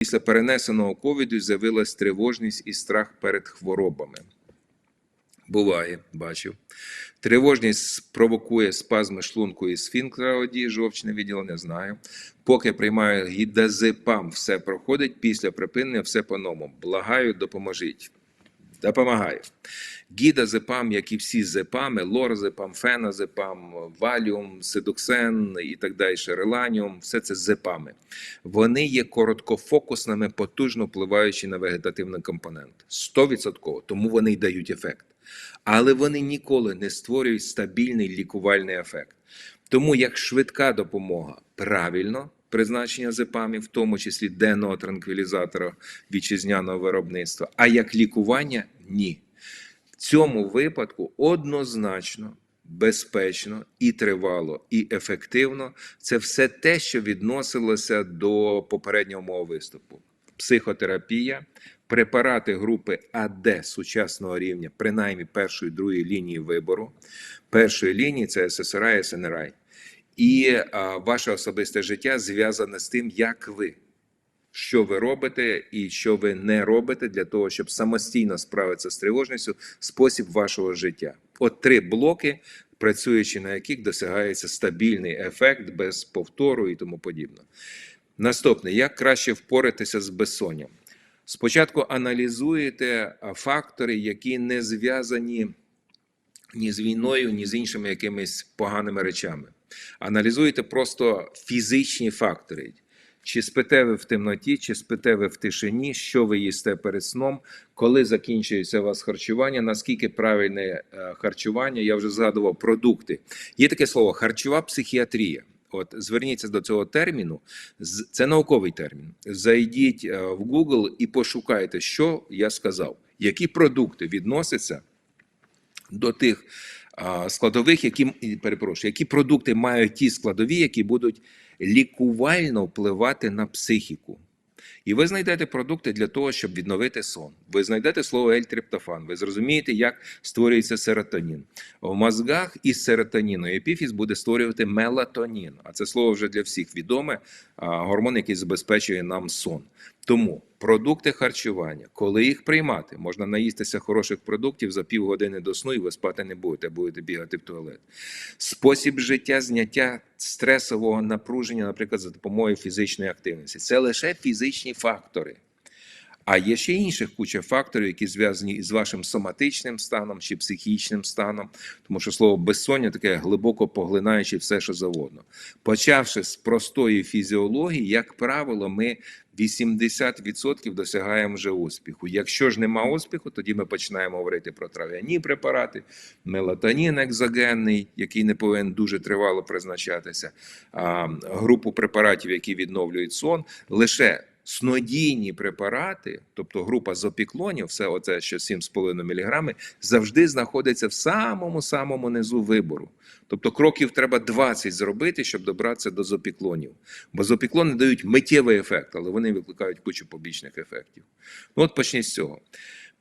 після перенесеного ковіду з'явилась тривожність і страх перед хворобами. Буває, бачив. Тривожність провокує спазми шлунку і сфінктера одії, жовчне відділення, знаю. Поки приймаю гідазепам, все проходить, після припинення все по-новому. Благаю, допоможіть. Допомагаю. Гідазепам, як і всі зепами, лорзепам, феназепам, валіум, седуксен і так далі, реланіум, все це зепами. Вони є короткофокусними, потужно впливаючи на вегетативний компонент. 100%, тому вони й дають ефект. Але вони ніколи не створюють стабільний лікувальний ефект. Тому як швидка допомога правильно призначення зепамів, в тому числі денного транквілізатора вітчизняного виробництва, а як лікування ні. В цьому випадку однозначно, безпечно і тривало, і ефективно це все те, що відносилося до попереднього мого виступу. Психотерапія, препарати групи АД сучасного рівня, принаймні першої другої лінії вибору. Першої лінії це ССРА і СНРА. І ваше особисте життя зв'язане з тим, як ви, що ви робите і що ви не робите для того, щоб самостійно справитися з тривожністю, спосіб вашого життя. От три блоки, працюючи на яких досягається стабільний ефект без повтору і тому подібне. Наступне, як краще впоратися з безсонням? Спочатку аналізуєте фактори, які не зв'язані ні з війною, ні з іншими якимись поганими речами. Аналізуєте просто фізичні фактори. Чи спите ви в темноті, чи спите ви в тишині, що ви їсте перед сном, коли закінчується у вас харчування, наскільки правильне е, харчування, я вже згадував продукти. Є таке слово харчова психіатрія. От зверніться до цього терміну, це науковий термін. Зайдіть е, в Google і пошукайте, що я сказав, які продукти відносяться до тих складових, які перепрошую, які продукти мають ті складові, які будуть лікувально впливати на психіку. І ви знайдете продукти для того, щоб відновити сон. Ви знайдете слово L-триптофан, ви зрозумієте, як створюється серотонін. В мозгах із серотоніну епіфіз буде створювати мелатонін. А це слово вже для всіх відоме, гормон, який забезпечує нам сон. Тому продукти харчування, коли їх приймати, можна наїстися хороших продуктів за півгодини до сну, і ви спати не будете, будете бігати в туалет. Спосіб життя, зняття стресового напруження, наприклад, за допомогою фізичної активності. Це лише фізичні фактори. А є ще інших куча факторів, які зв'язані із вашим соматичним станом чи психічним станом, тому що слово безсоння таке глибоко поглинаюче все, що завгодно. Почавши з простої фізіології, як правило, ми 80% досягаємо вже успіху. Якщо ж нема успіху, тоді ми починаємо говорити про трав'яні препарати, мелатонін екзогенний, який не повинен дуже тривало призначатися, групу препаратів, які відновлюють сон, лише снодійні препарати, тобто група зопіклонів, все оце, що 7,5 мг, завжди знаходиться в самому самому низу вибору. Тобто кроків треба 20 зробити, щоб добратися до зопіклонів. Бо зопіклони дають миттєвий ефект, але вони викликають кучу побічних ефектів. Ну от почніть з цього.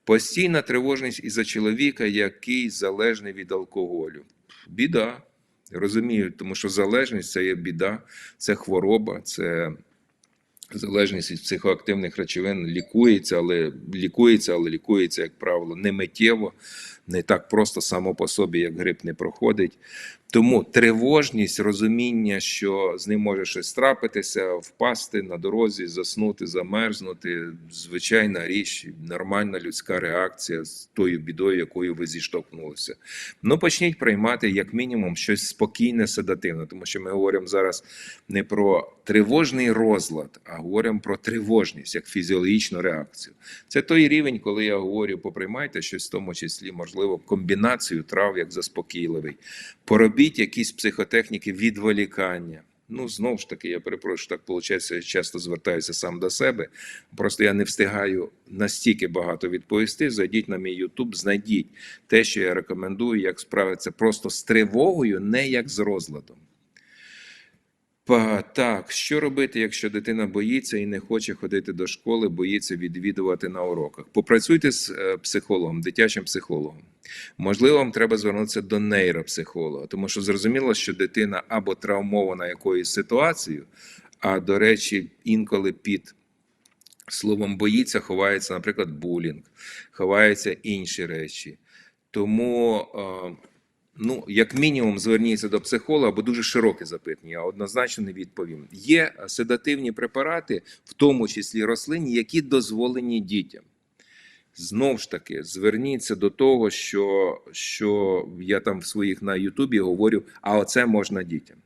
Постійна тривожність із-за чоловіка, який залежний від алкоголю. Біда. Розумію, тому що залежність це є біда, це хвороба, це залежність від психоактивних речовин лікується, але лікується, але лікується, як правило, не миттєво, не так просто само по собі, як грип не проходить. Тому тривожність, розуміння, що з ним може щось трапитися, впасти на дорозі, заснути, замерзнути. Звичайна річ, нормальна людська реакція з тою бідою, якою ви зіштовхнулися. Ну почніть приймати як мінімум щось спокійне, седативне, тому що ми говоримо зараз не про тривожний розлад, а говоримо про тривожність як фізіологічну реакцію. Це той рівень, коли я говорю, поприймайте щось, в тому числі, можливо, комбінацію трав як заспокійливий. Поробіть якісь психотехніки відволікання. Ну, знову ж таки, я перепрошую, так виходить, я часто звертаюся сам до себе. Просто я не встигаю настільки багато відповісти. Зайдіть на мій Ютуб, знайдіть те, що я рекомендую, як справитися просто з тривогою, не як з розладом. Так, що робити, якщо дитина боїться і не хоче ходити до школи, боїться відвідувати на уроках? Попрацюйте з е, психологом, дитячим психологом. Можливо, вам треба звернутися до нейропсихолога, тому що зрозуміло, що дитина або травмована якоюсь ситуацією, а до речі, інколи під Словом, боїться, ховається, наприклад, булінг, ховаються інші речі. Тому, е, ну, як мінімум, зверніться до психолога, бо дуже широке запитання, я однозначно не відповім. Є седативні препарати, в тому числі рослинні, які дозволені дітям. Знов ж таки, зверніться до того, що, що я там в своїх на Ютубі говорю, а оце можна дітям.